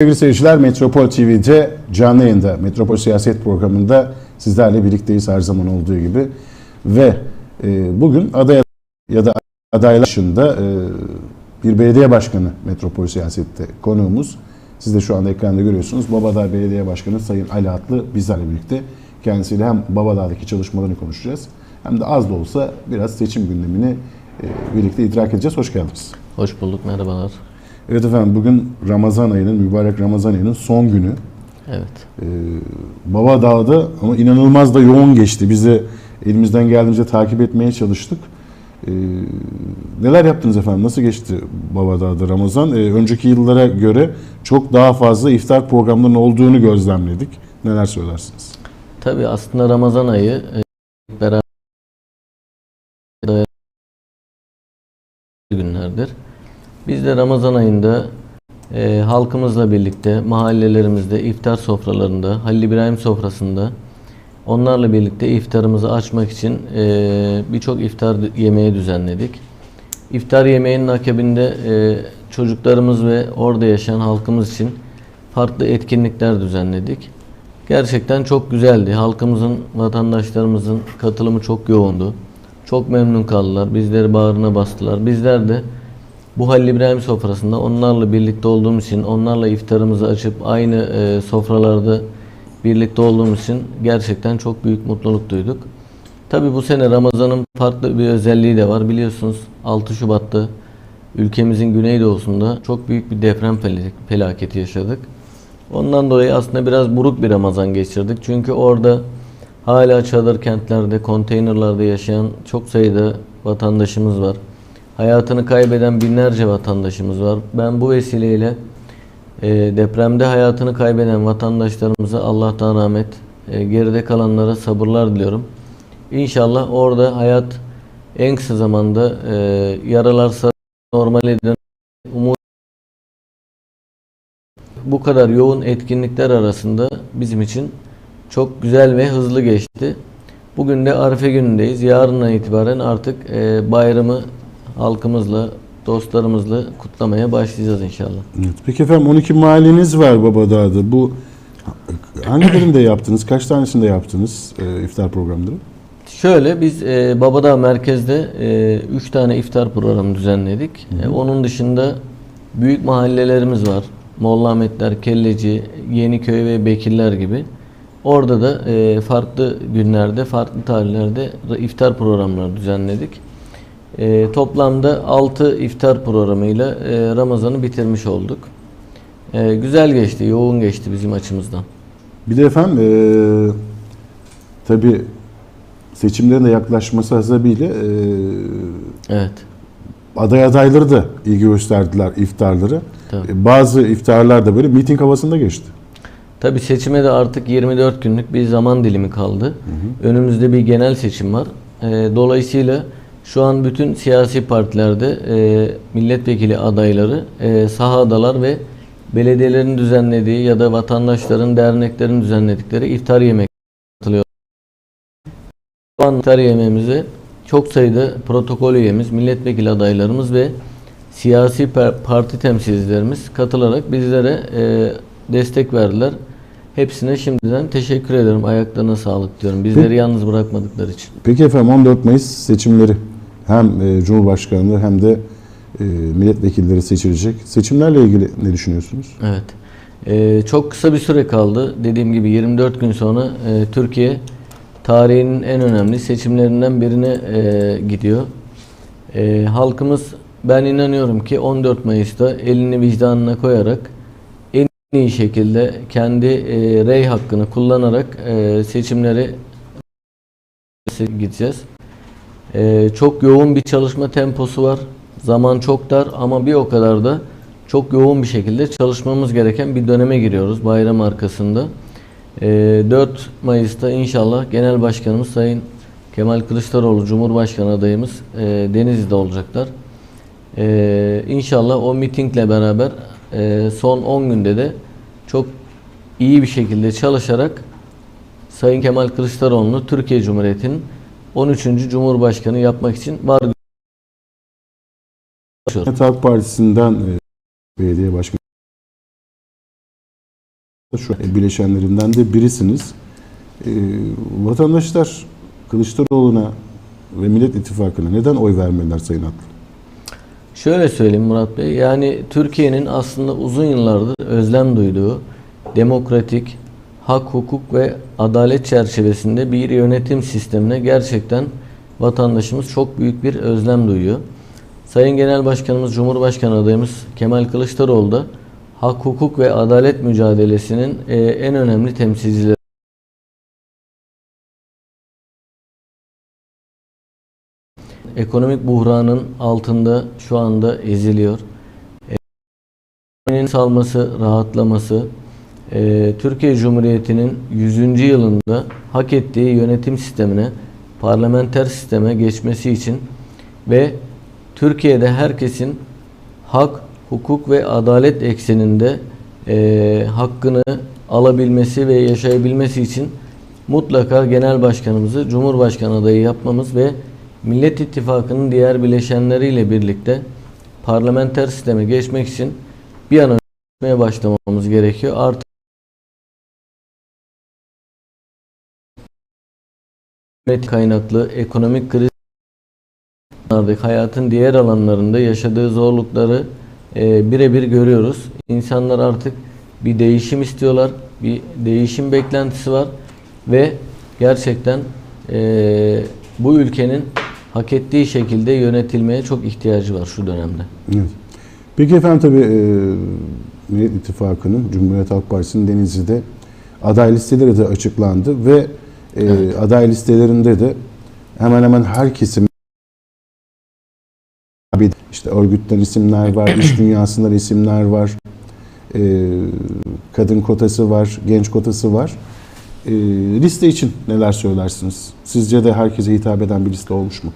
Sevgili seyirciler, Metropol TV'de canlı yayında Metropol Siyaset programında sizlerle birlikteyiz her zaman olduğu gibi. Ve e, bugün aday ya da adaylar dışında e, bir belediye başkanı Metropol Siyaset'te konuğumuz. Siz de şu anda ekranda görüyorsunuz. Babadağ Belediye Başkanı Sayın Ali Atlı bizlerle birlikte. Kendisiyle hem Babadağ'daki çalışmalarını konuşacağız hem de az da olsa biraz seçim gündemini e, birlikte idrak edeceğiz. Hoş geldiniz. Hoş bulduk, merhabalar. Evet efendim bugün Ramazan ayının, mübarek Ramazan ayının son günü. Evet. Ee, Baba Dağ'da ama inanılmaz da yoğun geçti. Biz de elimizden geldiğince takip etmeye çalıştık. Ee, neler yaptınız efendim? Nasıl geçti Baba Dağ'da Ramazan? Ee, önceki yıllara göre çok daha fazla iftar programlarının olduğunu gözlemledik. Neler söylersiniz? Tabii aslında Ramazan ayı e, beraber günlerdir. Biz de Ramazan ayında e, halkımızla birlikte mahallelerimizde iftar sofralarında, Halil İbrahim sofrasında onlarla birlikte iftarımızı açmak için e, birçok iftar yemeği düzenledik. İftar yemeğinin akabinde e, çocuklarımız ve orada yaşayan halkımız için farklı etkinlikler düzenledik. Gerçekten çok güzeldi. Halkımızın, vatandaşlarımızın katılımı çok yoğundu. Çok memnun kaldılar. Bizleri bağrına bastılar. Bizler de bu Halil İbrahim sofrasında onlarla birlikte olduğumuz için, onlarla iftarımızı açıp aynı e, sofralarda birlikte olduğumuz için gerçekten çok büyük mutluluk duyduk. Tabi bu sene Ramazan'ın farklı bir özelliği de var. Biliyorsunuz 6 Şubat'ta ülkemizin güneydoğusunda çok büyük bir deprem fel- felaketi yaşadık. Ondan dolayı aslında biraz buruk bir Ramazan geçirdik. Çünkü orada hala çadır kentlerde, konteynerlarda yaşayan çok sayıda vatandaşımız var. Hayatını kaybeden binlerce vatandaşımız var. Ben bu vesileyle e, depremde hayatını kaybeden vatandaşlarımıza Allah'tan rahmet, e, geride kalanlara sabırlar diliyorum. İnşallah orada hayat en kısa zamanda e, yaralar sarı normale dön umut bu kadar yoğun etkinlikler arasında bizim için çok güzel ve hızlı geçti. Bugün de Arife günündeyiz. Yarından itibaren artık e, bayramı halkımızla, dostlarımızla kutlamaya başlayacağız inşallah. Evet. Peki efendim 12 mahalleniz var Baba Dağ'da. Bu hangilerinde yaptınız? Kaç tanesinde yaptınız e, iftar programları? Şöyle biz e, Babadağ merkezde 3 tane iftar programı düzenledik. E, onun dışında büyük mahallelerimiz var. Molla Ahmetler, Kelleci, Yeniköy ve Bekirler gibi. Orada da e, farklı günlerde, farklı tarihlerde iftar programları düzenledik. E, toplamda 6 iftar programıyla e, Ramazan'ı bitirmiş olduk. E, güzel geçti, yoğun geçti bizim açımızdan. Bir de efendim eee tabi seçimlerin de yaklaşması hasebiyle eee Evet. aday adayları da ilgi gösterdiler iftarları. Tabii. E, Bazı iftarlar da böyle miting havasında geçti. Tabii seçime de artık 24 günlük bir zaman dilimi kaldı. Önümüzde bir genel seçim var. Ee, dolayısıyla şu an bütün siyasi partilerde e, milletvekili adayları e, sahadalar ve belediyelerin düzenlediği ya da vatandaşların, derneklerin düzenledikleri iftar yemek katılıyor. Şu an iftar yemeğimize çok sayıda protokol üyemiz, milletvekili adaylarımız ve siyasi parti temsilcilerimiz katılarak bizlere e, destek verdiler. Hepsine şimdiden teşekkür ederim. Ayaklarına sağlık diyorum. Bizleri yalnız bırakmadıkları için. Peki efendim 14 Mayıs seçimleri hem e, Cumhurbaşkanlığı hem de e, milletvekilleri seçilecek. Seçimlerle ilgili ne düşünüyorsunuz? Evet. E, çok kısa bir süre kaldı. Dediğim gibi 24 gün sonra e, Türkiye tarihinin en önemli seçimlerinden birine e, gidiyor. E, halkımız ben inanıyorum ki 14 Mayıs'ta elini vicdanına koyarak en iyi şekilde kendi e, rey hakkını kullanarak e, seçimleri gideceğiz. E, çok yoğun bir çalışma temposu var. Zaman çok dar ama bir o kadar da çok yoğun bir şekilde çalışmamız gereken bir döneme giriyoruz bayram arkasında. E, 4 Mayıs'ta inşallah Genel Başkanımız Sayın Kemal Kılıçdaroğlu Cumhurbaşkanı adayımız e, Denizli'de olacaklar. E, inşallah o mitingle beraber e, son 10 günde de çok iyi bir şekilde çalışarak Sayın Kemal Kılıçdaroğlu'nu Türkiye Cumhuriyeti'nin 13. Cumhurbaşkanı yapmak için var Cumhuriyet Halk Partisi'nden e, belediye başkanı şu bileşenlerinden de birisiniz. Ee, vatandaşlar Kılıçdaroğlu'na ve Millet İttifakı'na neden oy vermediler Sayın Atlı? Şöyle söyleyeyim Murat Bey, yani Türkiye'nin aslında uzun yıllardır özlem duyduğu demokratik, hak, hukuk ve adalet çerçevesinde bir yönetim sistemine gerçekten vatandaşımız çok büyük bir özlem duyuyor. Sayın Genel Başkanımız, Cumhurbaşkanı adayımız Kemal Kılıçdaroğlu da hak, hukuk ve adalet mücadelesinin e, en önemli temsilcileri. Ekonomik buhranın altında şu anda eziliyor. Ekonominin salması, rahatlaması, e, Türkiye Cumhuriyeti'nin 100. yılında hak ettiği yönetim sistemine, parlamenter sisteme geçmesi için ve Türkiye'de herkesin hak, hukuk ve adalet ekseninde e, hakkını alabilmesi ve yaşayabilmesi için mutlaka genel başkanımızı Cumhurbaşkanı adayı yapmamız ve Millet İttifakı'nın diğer bileşenleriyle birlikte parlamenter sisteme geçmek için bir an önce başlamamız gerekiyor. Artık hükümet kaynaklı ekonomik kriz hayatın diğer alanlarında yaşadığı zorlukları e, birebir görüyoruz. İnsanlar artık bir değişim istiyorlar, bir değişim beklentisi var ve gerçekten e, bu ülkenin hak ettiği şekilde yönetilmeye çok ihtiyacı var şu dönemde. Evet. Peki efendim tabii e, Millet İttifakı'nın, Cumhuriyet Halk Partisi'nin Denizli'de aday listeleri de açıklandı ve Evet. aday listelerinde de hemen hemen her kesim işte örgütten isimler var, iş dünyasından isimler var, e, kadın kotası var, genç kotası var. E, liste için neler söylersiniz? Sizce de herkese hitap eden bir liste olmuş mu?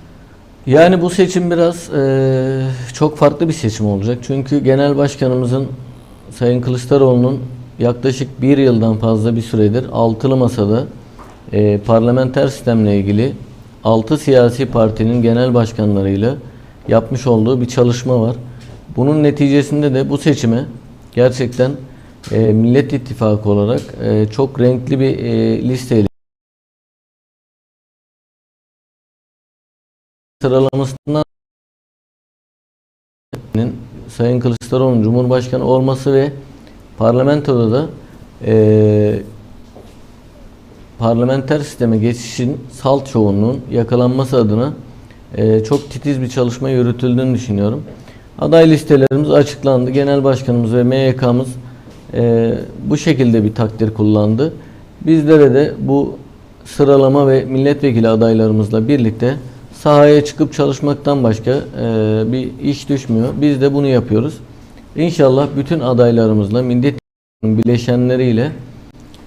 Yani bu seçim biraz eee, çok farklı bir seçim olacak. Çünkü genel başkanımızın Sayın Kılıçdaroğlu'nun yaklaşık bir yıldan fazla bir süredir altılı masada eee, parlamenter sistemle ilgili altı siyasi partinin genel başkanlarıyla yapmış olduğu bir çalışma var. Bunun neticesinde de bu seçime gerçekten eee, Millet İttifakı olarak eee, çok renkli bir eee, listeyle sıralamasından Sayın Kılıçdaroğlu'nun Cumhurbaşkanı olması ve parlamentoda da eee, parlamenter sisteme geçişin salt çoğunluğun yakalanması adına eee, çok titiz bir çalışma yürütüldüğünü düşünüyorum. Aday listelerimiz açıklandı. Genel Başkanımız ve MYK'mız eee, bu şekilde bir takdir kullandı. Bizlere de bu sıralama ve milletvekili adaylarımızla birlikte sahaya çıkıp çalışmaktan başka eee, bir iş düşmüyor. Biz de bunu yapıyoruz. İnşallah bütün adaylarımızla, millet bileşenleriyle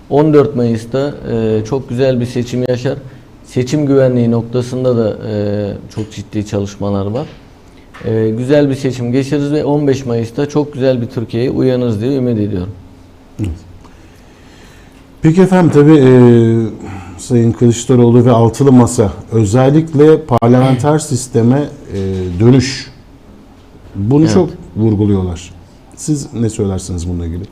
14 Mayıs'ta eee, çok güzel bir seçim yaşar. Seçim güvenliği noktasında da eee, çok ciddi çalışmalar var. Eee, güzel bir seçim geçiririz ve 15 Mayıs'ta çok güzel bir Türkiye'ye uyanırız diye ümit ediyorum. Peki efendim tabii e, Sayın Kılıçdaroğlu ve Altılı Masa özellikle parlamenter sisteme e, dönüş bunu Evet. çok vurguluyorlar. Siz ne söylersiniz bununla ilgili?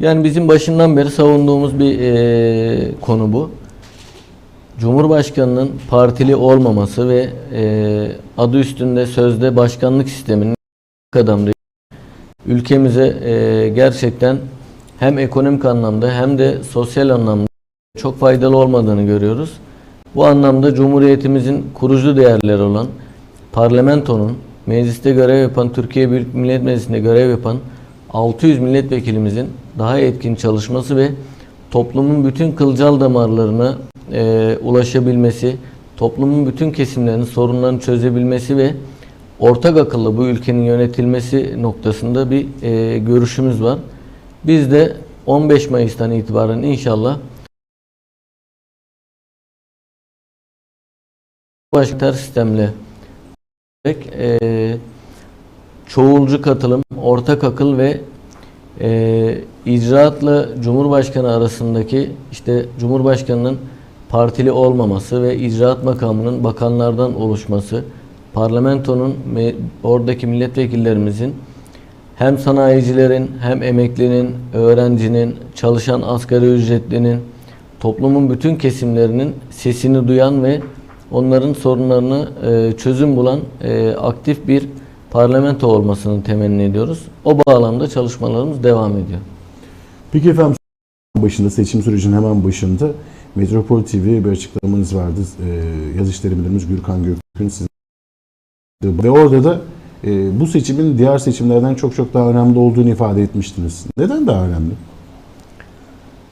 Yani bizim başından beri savunduğumuz bir eee, konu bu. Cumhurbaşkanının partili olmaması ve eee, adı üstünde sözde başkanlık sisteminin adamı ülkemize eee, gerçekten hem ekonomik anlamda hem de sosyal anlamda çok faydalı olmadığını görüyoruz. Bu anlamda Cumhuriyetimizin kurucu değerleri olan parlamentonun mecliste görev yapan, Türkiye Büyük Millet Meclisi'nde görev yapan 600 milletvekilimizin daha etkin çalışması ve toplumun bütün kılcal damarlarına e, ulaşabilmesi, toplumun bütün kesimlerinin sorunlarını çözebilmesi ve ortak akıllı bu ülkenin yönetilmesi noktasında bir e, görüşümüz var. Biz de 15 Mayıs'tan itibaren inşallah başka sistemle e, çoğulcu katılım, ortak akıl ve e, icraatla Cumhurbaşkanı arasındaki işte Cumhurbaşkanının partili olmaması ve icraat makamının bakanlardan oluşması, parlamentonun me- oradaki milletvekillerimizin hem sanayicilerin hem emeklinin, öğrencinin, çalışan asgari ücretlinin, toplumun bütün kesimlerinin sesini duyan ve onların sorunlarını e, çözüm bulan e, aktif bir parlamento olmasını temenni ediyoruz. O bağlamda çalışmalarımız devam ediyor. Peki efendim başında seçim sürecinin hemen başında Metropol TV bir açıklamanız vardı. Ee, Yaz İşleri Müdürümüz Gürkan Gökün sizin ve orada da e, bu seçimin diğer seçimlerden çok çok daha önemli olduğunu ifade etmiştiniz. Neden daha önemli?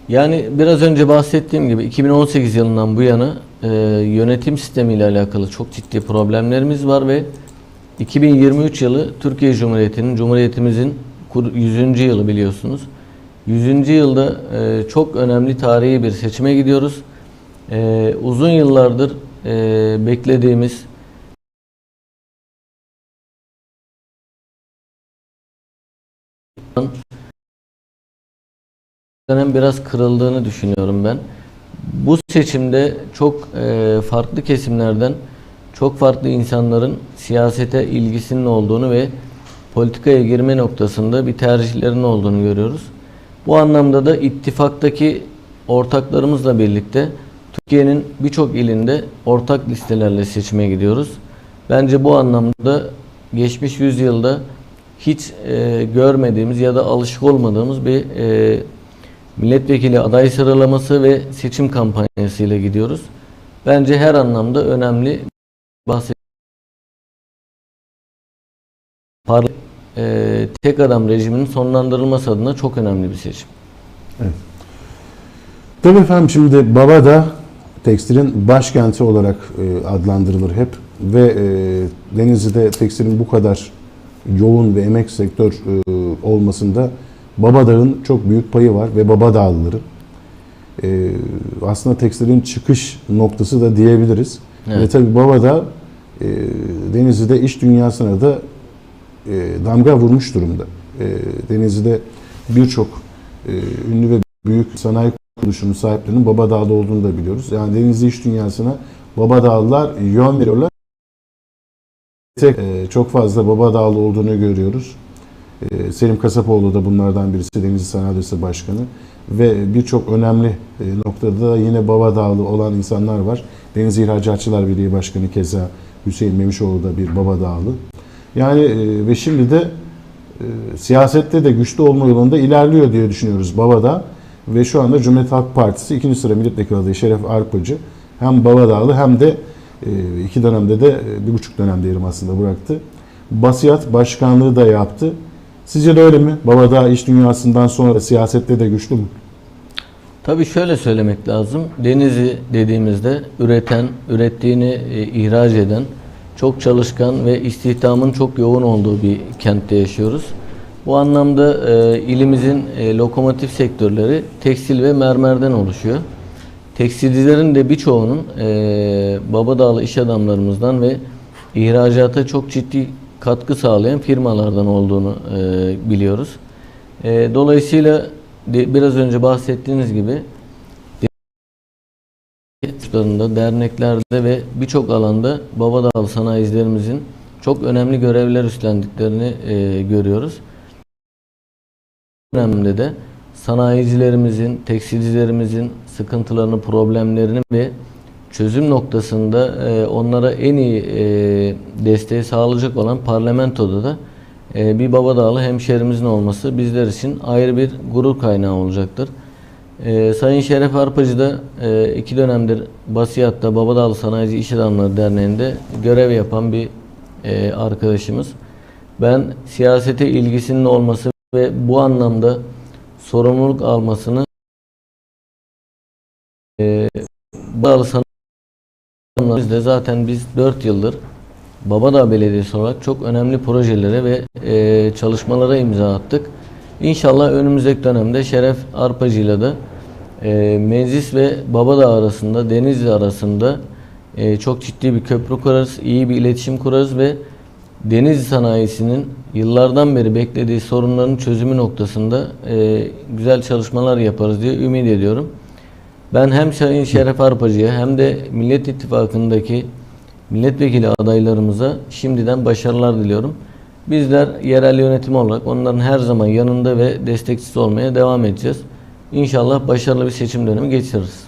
Yani biraz önce bahsettiğim gibi 2018 yılından bu yana e, yönetim sistemiyle alakalı çok ciddi problemlerimiz var ve 2023 yılı Türkiye Cumhuriyeti'nin, Cumhuriyetimizin kur- 100. yılı biliyorsunuz. 100. yılda e, çok önemli tarihi bir seçime gidiyoruz. E, uzun yıllardır e, beklediğimiz dönem biraz kırıldığını düşünüyorum ben. Bu seçimde çok farklı kesimlerden çok farklı insanların siyasete ilgisinin olduğunu ve politikaya girme noktasında bir tercihlerin olduğunu görüyoruz. Bu anlamda da ittifaktaki ortaklarımızla birlikte Türkiye'nin birçok ilinde ortak listelerle seçime gidiyoruz. Bence bu anlamda geçmiş yüzyılda hiç e, görmediğimiz ya da alışık olmadığımız bir e, milletvekili aday sıralaması ve seçim kampanyasıyla gidiyoruz. Bence her anlamda önemli bahset e, tek adam rejiminin sonlandırılması adına çok önemli bir seçim. Tabii efendim şimdi Babada tekstilin başkenti olarak e, adlandırılır hep ve e, Denizli'de tekstilin bu kadar yoğun ve emek sektör e, olmasında Babadağ'ın çok büyük payı var ve Babadağlıları. E, aslında tekstilin çıkış noktası da diyebiliriz. Evet. Ve tabii Babadağ e, Denizli'de iş dünyasına da e, damga vurmuş durumda. E, Denizli'de birçok e, ünlü ve büyük sanayi kuruluşunun sahiplerinin Babadağ'da olduğunu da biliyoruz. Yani Denizli iş dünyasına Babadağlılar yön veriyorlar. Tek, e, çok fazla Babadağlı olduğunu görüyoruz. E, Selim Kasapoğlu da bunlardan birisi Denizli Sanayi Odası Başkanı ve birçok önemli e, noktada da yine Babadağlı olan insanlar var. Denizli İhracatçılar Birliği Başkanı keza Hüseyin Memişoğlu da bir Babadağlı. Yani e, ve şimdi de e, siyasette de güçlü olma yolunda ilerliyor diye düşünüyoruz Babadağ. Ve şu anda Cumhuriyet Halk Partisi ikinci sıra milletvekili adayı Şeref Arpacı hem Babadağlı hem de iki dönemde de bir buçuk dönem diyelim aslında bıraktı. Basiyat başkanlığı da yaptı. Sizce de öyle mi? Babadağ iş dünyasından sonra siyasette de güçlü mü? Tabii şöyle söylemek lazım. Denizli dediğimizde üreten, ürettiğini e, ihraç eden, çok çalışkan ve istihdamın çok yoğun olduğu bir kentte yaşıyoruz. Bu anlamda e, ilimizin e, lokomotif sektörleri tekstil ve mermerden oluşuyor. Tekstilcilerin de birçoğunun e, Babadağlı iş adamlarımızdan ve ihracata çok ciddi katkı sağlayan firmalardan olduğunu e, biliyoruz. E, dolayısıyla de- biraz önce bahsettiğiniz gibi derneklerde ve birçok alanda Babadağlı sanayicilerimizin çok önemli görevler üstlendiklerini e, görüyoruz. Bu dönemde de sanayicilerimizin, tekstilcilerimizin sıkıntılarını, problemlerini ve çözüm noktasında e, onlara en iyi e, desteği sağlayacak olan parlamentoda da e, bir Babadağlı hemşerimizin olması bizler için ayrı bir gurur kaynağı olacaktır. Ee, Sayın Şeref Arpacı da e, iki dönemdir Basiyat'ta Babadağlı Sanayici İş Adamları Derneği'nde görev yapan bir e, arkadaşımız. Ben siyasete ilgisinin olması ve bu anlamda sorumluluk almasını e, Babadağlı Sanayici İş de zaten biz 4 yıldır Babadağ Belediyesi olarak çok önemli projelere ve e, çalışmalara imza attık. İnşallah önümüzdeki dönemde Şeref Arpacı'yla da e, Meclis ve Babadağ arasında, Denizli arasında e, çok ciddi bir köprü kurarız, iyi bir iletişim kurarız ve Denizli sanayisinin yıllardan beri beklediği sorunların çözümü noktasında e, güzel çalışmalar yaparız diye ümit ediyorum. Ben hem Sayın Şeref Arpacı'ya hem de Millet İttifakı'ndaki milletvekili adaylarımıza şimdiden başarılar diliyorum. Bizler yerel yönetim olarak onların her zaman yanında ve destekçisi olmaya devam edeceğiz. İnşallah başarılı bir seçim dönemi geçiririz.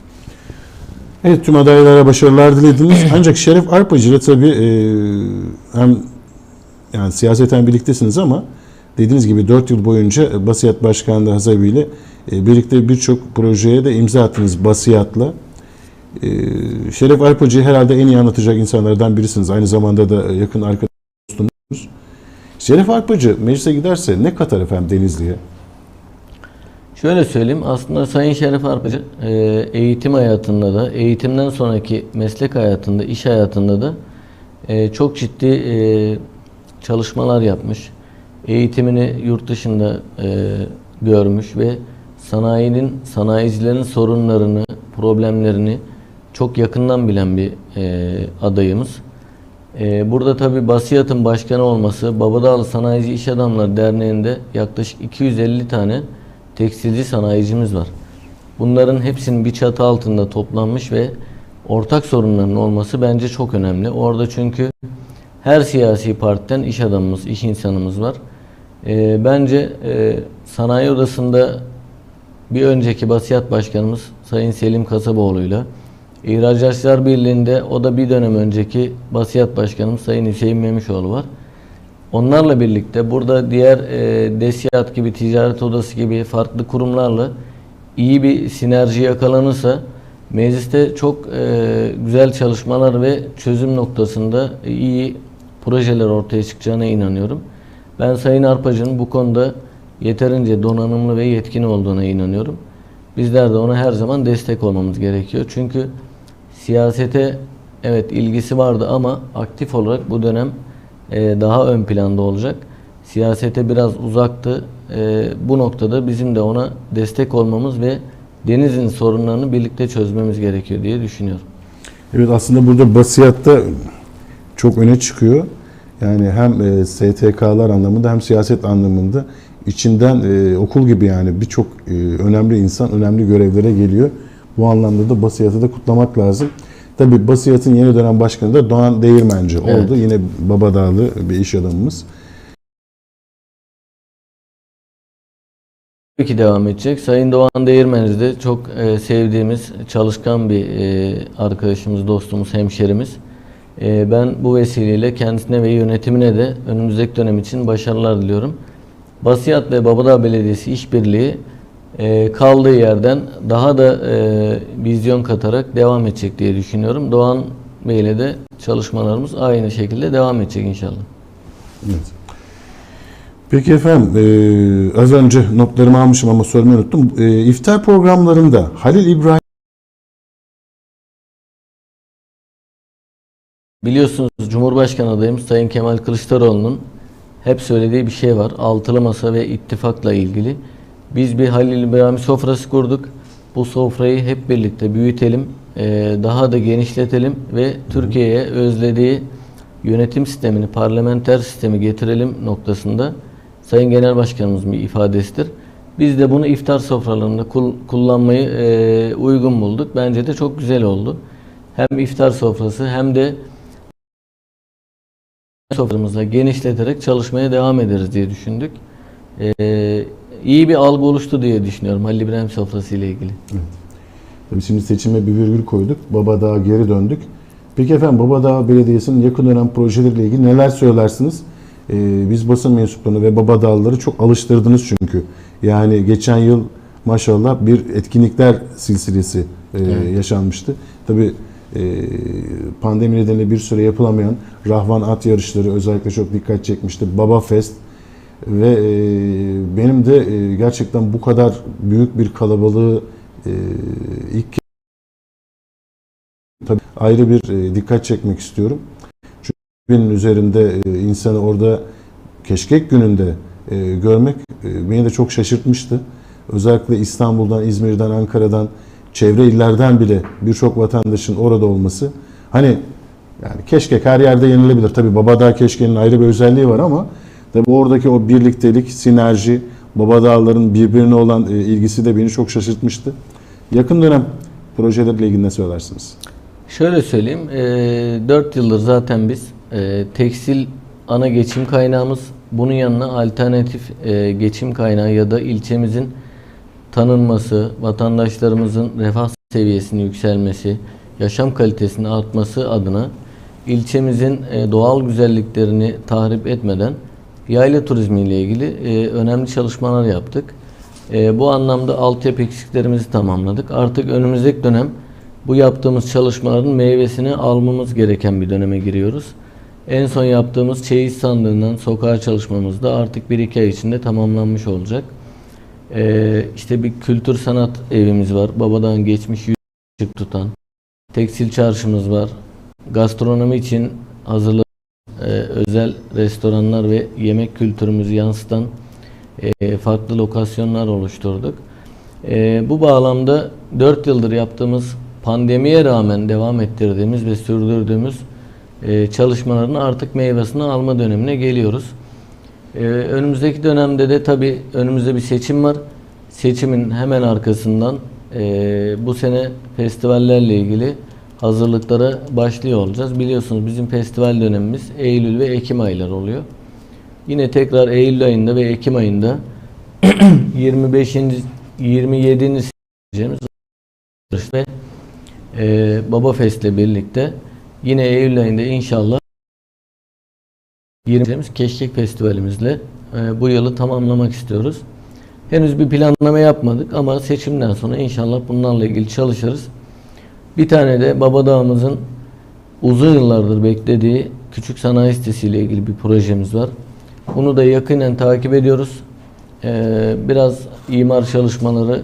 Evet tüm adaylara başarılar dilediniz. Ancak Şeref Arpacı ile tabii e, hem yani siyaseten birliktesiniz ama dediğiniz gibi 4 yıl boyunca Basiyat Başkanlığı hasebiyle e, birlikte birçok projeye de imza attınız Basiyat'la. E, Şeref Arpacı'yı herhalde en iyi anlatacak insanlardan birisiniz. Aynı zamanda da yakın arkadaşınız. Şeref Arpacı meclise giderse ne katar efendim Denizli'ye? Şöyle söyleyeyim aslında Sayın Şeref Arpacı e, eğitim hayatında da eğitimden sonraki meslek hayatında iş hayatında da e, çok ciddi e, çalışmalar yapmış. Eğitimini yurt dışında e, görmüş ve sanayinin sanayicilerin sorunlarını problemlerini çok yakından bilen bir e, adayımız. E, burada tabi Basiyat'ın başkanı olması Babadağlı Sanayici İş Adamları Derneği'nde yaklaşık 250 tane tekstilci sanayicimiz var. Bunların hepsinin bir çatı altında toplanmış ve ortak sorunların olması bence çok önemli. Orada çünkü her siyasi partiden iş adamımız, iş insanımız var. Ee, bence e, sanayi odasında bir önceki Basiyat Başkanımız Sayın Selim Kasaboğlu'yla İhracatçılar Birliği'nde o da bir dönem önceki Basiyat Başkanımız Sayın Hüseyin Memişoğlu var. Onlarla birlikte burada diğer e, DESİAD gibi, ticaret odası gibi farklı kurumlarla iyi bir sinerji yakalanırsa mecliste çok e, güzel çalışmalar ve çözüm noktasında iyi projeler ortaya çıkacağına inanıyorum. Ben Sayın Arpacı'nın bu konuda yeterince donanımlı ve yetkin olduğuna inanıyorum. Bizler de ona her zaman destek olmamız gerekiyor. Çünkü siyasete evet ilgisi vardı ama aktif olarak bu dönem e, daha ön planda olacak. Siyasete biraz uzaktı. E, bu noktada bizim de ona destek olmamız ve denizin sorunlarını birlikte çözmemiz gerekiyor diye düşünüyorum. Evet aslında burada basiyatta çok öne çıkıyor. Yani hem e, STK'lar anlamında hem siyaset anlamında içinden e, okul gibi yani birçok e, önemli insan önemli görevlere geliyor. Bu anlamda da Basiyat'ı da kutlamak lazım. Tabii Basiyat'ın yeni dönem başkanı da Doğan Değirmenci oldu. Evet. Yine Babadağlı bir iş adamımız. Tabii ki devam edecek. Sayın Doğan Değirmeniz de çok sevdiğimiz, çalışkan bir arkadaşımız, dostumuz, hemşerimiz. E, ben bu vesileyle kendisine ve yönetimine de önümüzdeki dönem için başarılar diliyorum. Basiyat ve Babadağ Belediyesi işbirliği e, kaldığı yerden daha da e, vizyon katarak devam edecek diye düşünüyorum. Doğan Bey'le de çalışmalarımız aynı şekilde devam edecek inşallah. Evet. Peki efendim, e, az önce notlarımı almışım ama sormayı unuttum. E, programlarında Halil İbrahim Biliyorsunuz Cumhurbaşkanı adayımız Sayın Kemal Kılıçdaroğlu'nun hep söylediği bir şey var. Altılı masa ve ittifakla ilgili. Biz bir Halil İbrahim sofrası kurduk. Bu sofrayı hep birlikte büyütelim, eee, daha da genişletelim ve Türkiye'ye özlediği yönetim sistemini, parlamenter sistemi getirelim noktasında Sayın Genel Başkanımızın bir ifadesidir. Biz de bunu iftar sofralarında kul- kullanmayı eee, uygun bulduk. Bence de çok güzel oldu. Hem iftar sofrası hem de soframızda genişleterek çalışmaya devam ederiz diye düşündük. Ee, iyi bir algı oluştu diye düşünüyorum Halil İbrahim sofrası ile ilgili. Tabii şimdi seçime bir virgül koyduk. Babadağ'a geri döndük. Peki efendim Babadağ Belediyesi'nin yakın dönem projeleriyle ilgili neler söylersiniz? Ee, biz basın mensuplarını ve Babadağlıları çok alıştırdınız çünkü. Yani geçen yıl maşallah bir etkinlikler silsilesi e, Evet. yaşanmıştı. Tabii pandemi nedeniyle bir süre yapılamayan Rahvan at yarışları özellikle çok dikkat çekmişti. Baba Fest ve e, benim de e, gerçekten bu kadar büyük bir kalabalığı e, ilk tabii ayrı bir dikkat çekmek istiyorum. Çünkü binin üzerinde insanı orada keşkek gününde görmek beni de çok şaşırtmıştı. Özellikle İstanbul'dan, İzmir'den, Ankara'dan, çevre illerden bile birçok vatandaşın orada olması. Hani yani keşkek her yerde yenilebilir. Tabii Babadağ keşkeğinin ayrı bir özelliği var ama tabii oradaki o birliktelik, sinerji, Babadağların birbirine olan e, ilgisi de beni çok şaşırtmıştı. Yakın dönem projelerle ilgili ne söylersiniz? Şöyle söyleyeyim, 4 yıldır zaten biz e, tekstil ana geçim kaynağımız, bunun yanına alternatif e, geçim kaynağı ya da ilçemizin tanınması, vatandaşlarımızın refah seviyesinin yükselmesi, yaşam kalitesinin artması adına ilçemizin e, doğal güzelliklerini tahrip etmeden yayla turizmi ile ilgili e, önemli çalışmalar yaptık. E, bu anlamda altyapı eksiklerimizi tamamladık. Artık önümüzdeki dönem bu yaptığımız çalışmaların meyvesini almamız gereken bir döneme giriyoruz. En son yaptığımız çeyiz sandığından sokağa çalışmamız da artık 1-2 ay içinde tamamlanmış olacak. Ee, işte bir kültür sanat evimiz var. Babadan geçmiş yüz tutan. Tekstil çarşımız var. Gastronomi için hazırlanan e, özel restoranlar ve yemek kültürümüzü yansıtan e, farklı lokasyonlar oluşturduk. E, bu bağlamda 4 yıldır yaptığımız pandemiye rağmen devam ettirdiğimiz ve sürdürdüğümüz e, çalışmaların artık meyvesini alma dönemine geliyoruz. Ee, önümüzdeki dönemde de tabii önümüzde bir seçim var. Seçimin hemen arkasından e, bu sene festivallerle ilgili hazırlıklara başlıyor olacağız. Biliyorsunuz bizim festival dönemimiz Eylül ve Ekim ayları oluyor. Yine tekrar Eylül ayında ve Ekim ayında 25. 27. seçeceğimiz ve e, Baba Fest'le birlikte yine Eylül ayında inşallah 20. Keşkek Festivalimizle e, bu yılı tamamlamak istiyoruz. Henüz bir planlama yapmadık ama seçimden sonra inşallah bunlarla ilgili çalışırız. Bir tane de Babadağ'ımızın uzun yıllardır beklediği küçük sanayi sitesiyle ilgili bir projemiz var. Bunu da yakinen takip ediyoruz. E, biraz imar çalışmaları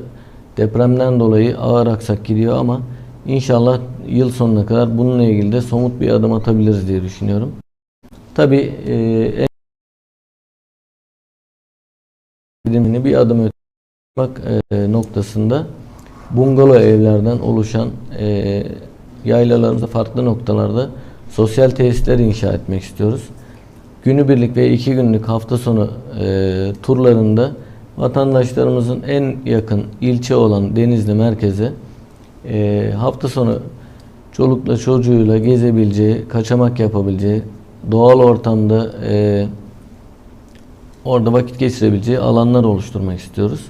depremden dolayı ağır aksak gidiyor ama inşallah yıl sonuna kadar bununla ilgili de somut bir adım atabiliriz diye düşünüyorum. Tabii e, en bir adım öte bak e, noktasında bungalov evlerden oluşan e, yaylalarımızda farklı noktalarda sosyal tesisler inşa etmek istiyoruz. Günübirlik ve iki günlük hafta sonu e, turlarında vatandaşlarımızın en yakın ilçe olan Denizli merkeze e, hafta sonu çolukla çocuğuyla gezebileceği, kaçamak yapabileceği, doğal ortamda e, orada vakit geçirebileceği alanlar oluşturmak istiyoruz.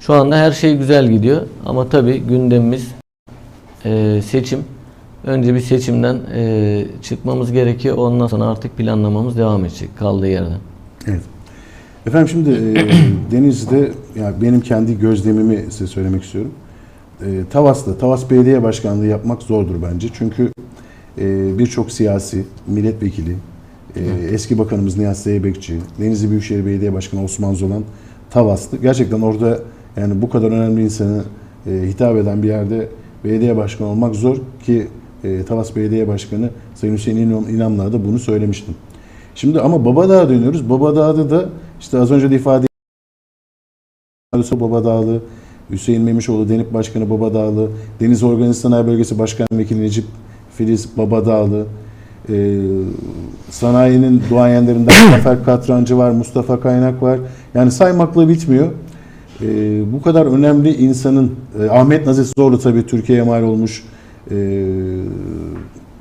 Şu anda her şey güzel gidiyor ama tabii gündemimiz e, seçim. Önce bir seçimden e, çıkmamız gerekiyor. Ondan sonra artık planlamamız devam edecek kaldığı yerden. Evet. Efendim şimdi e, Denizli'de yani benim kendi gözlemimi size söylemek istiyorum. E, Tavas'ta, Tavas Belediye Başkanlığı yapmak zordur bence. Çünkü birçok siyasi, milletvekili, e, eski bakanımız Nihat Zeybekçi, Denizli Büyükşehir Belediye Başkanı Osman Zolan Tavas'tı. Gerçekten orada yani bu kadar önemli insanı e, hitap eden bir yerde belediye başkanı olmak zor ki e, Tavas Belediye Başkanı Sayın Hüseyin İnan- İnanlı'ya da bunu söylemiştim. Şimdi ama Babadağ'a dönüyoruz. Babadağ'da da işte az önce de ifade Arısı Babadağlı, Hüseyin Memişoğlu Denip Başkanı Babadağlı, Deniz Organize Sanayi Bölgesi Başkan Vekili Necip Filiz Babadağlı, e, sanayinin duayenlerinden Zafer Katrancı var, Mustafa Kaynak var. Yani saymakla bitmiyor. E, bu kadar önemli insanın, e, Ahmet Nazif Zorlu tabii Türkiye'ye mal olmuş e,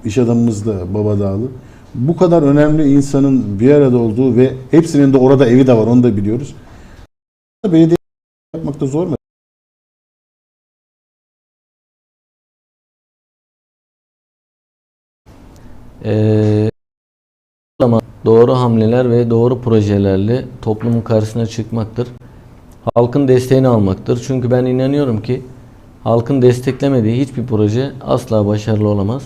iş adamımız da Babadağlı. Bu kadar önemli insanın bir arada olduğu ve hepsinin de orada evi de var onu da biliyoruz. Belediye yapmak da zor mu? Ee, ama doğru hamleler ve doğru projelerle toplumun karşısına çıkmaktır. Halkın desteğini almaktır. Çünkü ben inanıyorum ki halkın desteklemediği hiçbir proje asla başarılı olamaz.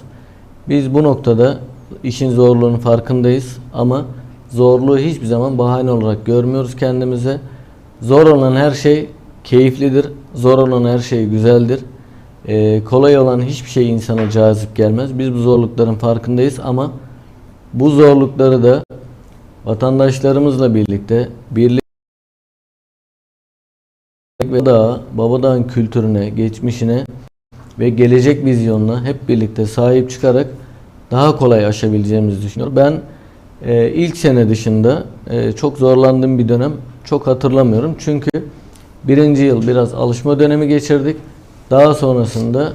Biz bu noktada işin zorluğunun farkındayız ama zorluğu hiçbir zaman bahane olarak görmüyoruz kendimize. Zor olan her şey keyiflidir. Zor olan her şey güzeldir. Ee, kolay olan hiçbir şey insana cazip gelmez. Biz bu zorlukların farkındayız ama bu zorlukları da vatandaşlarımızla birlikte birlik ve daha Babadağ'ın kültürüne, geçmişine ve gelecek vizyonuna hep birlikte sahip çıkarak daha kolay aşabileceğimizi düşünüyorum. Ben e, ilk sene dışında e, çok zorlandığım bir dönem çok hatırlamıyorum. Çünkü birinci yıl biraz alışma dönemi geçirdik. Daha sonrasında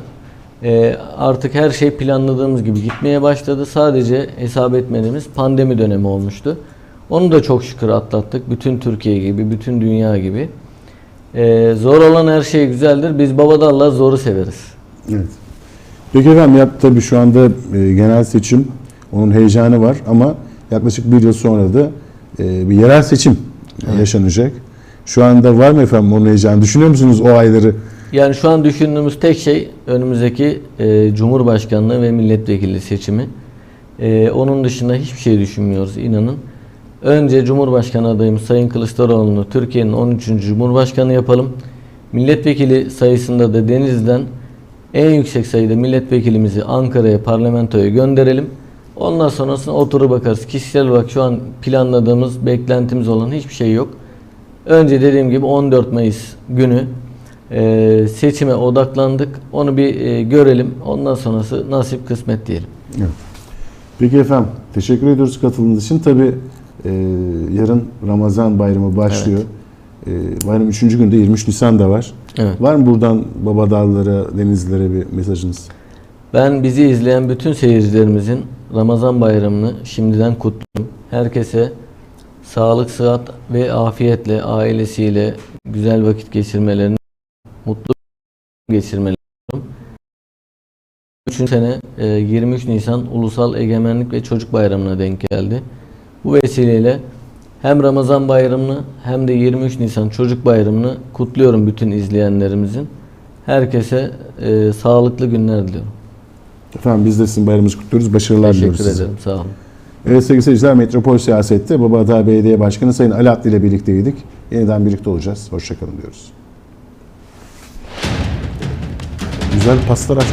e, artık her şey planladığımız gibi gitmeye başladı. Sadece hesap etmediğimiz pandemi dönemi olmuştu. Onu da çok şükür atlattık. Bütün Türkiye gibi, bütün dünya gibi. Ee, zor olan her şey güzeldir. Biz babadallar zoru severiz. Evet. Peki efendim ya tabii şu anda e, genel seçim, onun heyecanı var ama yaklaşık bir yıl sonra da e, bir yerel seçim yaşanacak. Şu anda var mı efendim onun heyecanı? Düşünüyor musunuz o ayları? Yani şu an düşündüğümüz tek şey önümüzdeki e, Cumhurbaşkanlığı ve milletvekili seçimi. E, onun dışında hiçbir şey düşünmüyoruz inanın. Önce Cumhurbaşkanı adayımız Sayın Kılıçdaroğlu'nu Türkiye'nin 13. Cumhurbaşkanı yapalım. Milletvekili sayısında da Denizli'den en yüksek sayıda milletvekilimizi Ankara'ya, parlamentoya gönderelim. Ondan sonrasına oturup bakarız. Kişisel olarak şu an planladığımız, beklentimiz olan hiçbir şey yok. Önce dediğim gibi 14 Mayıs günü e, seçime odaklandık. Onu bir e, görelim. Ondan sonrası nasip kısmet diyelim. Evet. Peki efendim teşekkür ediyoruz katıldığınız için. Tabii e, yarın Ramazan bayramı başlıyor. E, bayram 3. günde 23 Nisan da var. Evet. Var mı buradan Babadağlılara, Denizlilere bir mesajınız? Ben bizi izleyen bütün seyircilerimizin Ramazan bayramını şimdiden kutluyorum. Herkese sağlık, sıhhat ve afiyetle ailesiyle güzel vakit geçirmelerini, mutlu diliyorum. 3. sene e, 23 Nisan Ulusal Egemenlik ve Çocuk Bayramı'na denk geldi. Bu vesileyle hem Ramazan bayramını hem de 23 Nisan Çocuk Bayramı'nı kutluyorum bütün izleyenlerimizin. Herkese e, sağlıklı günler diliyorum. Efendim biz de sizin bayramınızı kutluyoruz. Başarılar Teşekkür diliyoruz size. ederim. Sağ olun. Evet sevgili seyirciler Metropol Siyaset'te Babadağ Belediye Başkanı Sayın Ali Atlı ile birlikteydik. Yeniden birlikte olacağız. Hoşçakalın diyoruz. Güzel pastalar.